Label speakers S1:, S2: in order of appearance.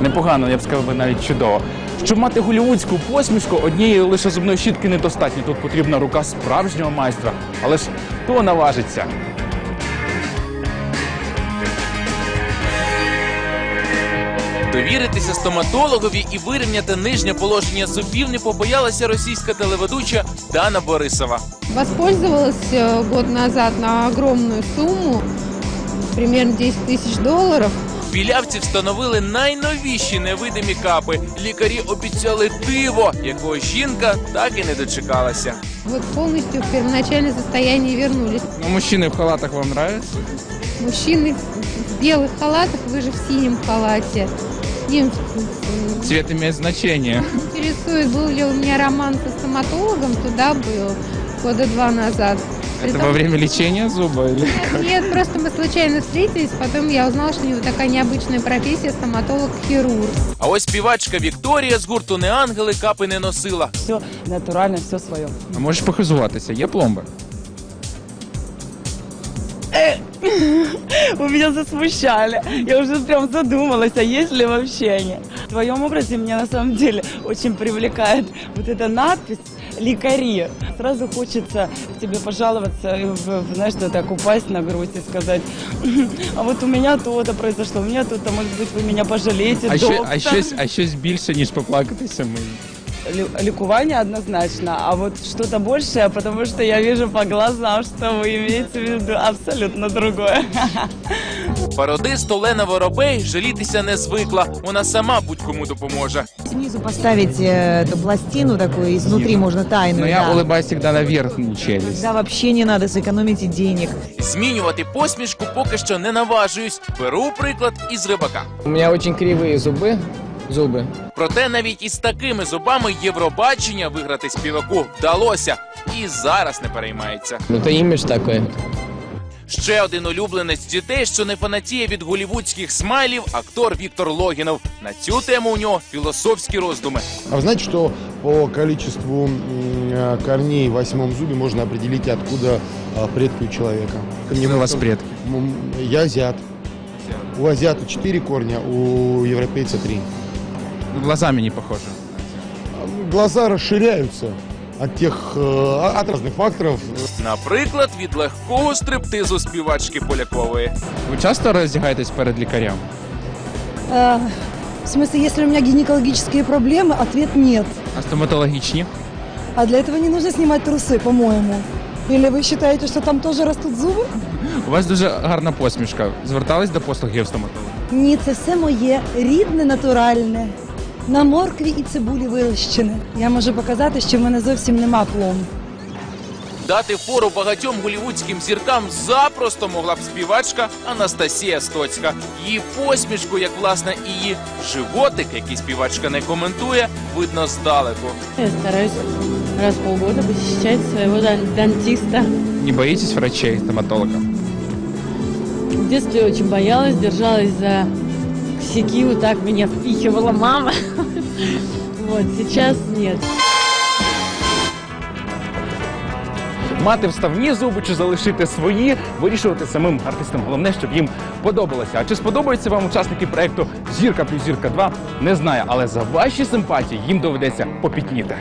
S1: непогано, я б сказав би навіть чудово. Щоб мати голівудську посмішку, однієї лише зубної щітки недостатньо. Тут потрібна рука справжнього майстра. Але ж хто наважиться?
S2: Довіритися стоматологові і вирівняти нижнє положення зубів не побоялася російська телеведуча Дана Борисова.
S3: Воспользовалась э, год назад на огромную сумму, примерно 10 тысяч долларов.
S2: Білявці встановили найновіші невидимі капи. Лікарі обіцяли диво, якого жінка так і не дочекалася.
S3: Вот полностью в первоначальное состояние вернулись.
S1: Ну, мужчини в халатах вам нравятся?
S3: Мужчины в белых халатах, вы же в синем халате. Им м,
S1: Цвет имеет значение.
S3: интересует, был ли у меня роман со стоматологом, туда был года два назад.
S1: Это
S3: Притом-
S1: во время лечения зуба или?
S3: Нет, просто мы случайно встретились, потом я узнала, что у него такая необычная профессия стоматолог-хирург.
S2: А ось співачка Вікторія з гурту Неангели капи не носила.
S4: Все натурально, все свое.
S1: А можеш похизуватися? Є пломба?
S4: Вы меня засмущали. Я уже прям задумалась, а есть ли вообще они. В твоем образе меня на самом деле очень привлекает вот эта надпись «Лекари». Сразу хочется к тебе пожаловаться, в, что так упасть на грудь и сказать, а вот у меня то-то произошло, у меня то-то, может быть, вы меня пожалеете,
S1: А, що,
S4: доктор».
S1: а, щось, а щось більше, ніж поплакатися ми
S4: Лю- Ликование однозначно, а вот что-то большее, потому что я вижу по глазам, что вы имеете в виду абсолютно другое.
S2: Пародист Олена Воробей жалітися не звикла. Вона сама будь-кому допоможе.
S5: Снизу поставить э, эту пластину такую, изнутри можно тайную.
S1: Но я
S5: да.
S1: улыбаюсь всегда на верхнюю челюсть.
S5: Да, вообще не надо, сэкономите денег.
S2: Змінювати посмішку поки що не наважуюсь. Беру приклад із рибака.
S6: У меня очень кривые зубы, зубы.
S2: Проте навіть із такими зубами Євробачення виграти співаку вдалося. І зараз не переймається.
S6: Ну, Это имидж такой.
S2: Ще один улюбленець дітей, що не фанатіє від голівудських смайлів, актор Віктор Логінов. На цю тему у нього філософські роздуми.
S7: А вы знаете, что по количеству м, э, корней в восьмом зубе можно определить, откуда а, предки у человека?
S1: Кто у вас предки?
S7: М, Я азиат. У азиата 4 корня, у европейца 3.
S1: Глазами не похоже.
S7: Глаза расширяются от тех, э, от разных факторов.
S2: Наприклад, від легкого стриптизу співачки Полякової.
S1: Ви часто роздягаєтесь перед лікарем?
S8: Э, В смысле, если у меня гинекологические проблемы, ответ нет.
S1: А стоматологічні?
S8: А для этого не нужно снимать трусы, по-моему. Или вы считаете, что там тоже растут зубы?
S1: У вас дуже гарна посмішка. Звертались до послугів стоматолога?
S8: Ні, це все моє рідне, натуральне. На моркві і цибулі вирощене. Я можу показати, що в мене зовсім нема пломб.
S2: Дати фору багатьом голівудським зіркам запросто могла б співачка Анастасія Стоцька. Її посмішку, як власне і її животик, який співачка не коментує, видно здалеку.
S9: Я стараюсь раз в полгода посещать своего дан- дантиста.
S1: Не боїтесь врачей, стоматолога?
S9: В детстве очень боялась, держалась за косяки, вот так меня впихивала мама. Вот, сейчас нет.
S1: Мати вставні зуби чи залишити свої, вирішувати самим артистам. Головне, щоб їм подобалося. А чи сподобаються вам учасники проекту Зірка плюс зірка 2, не знаю, але за ваші симпатії їм доведеться попітніти.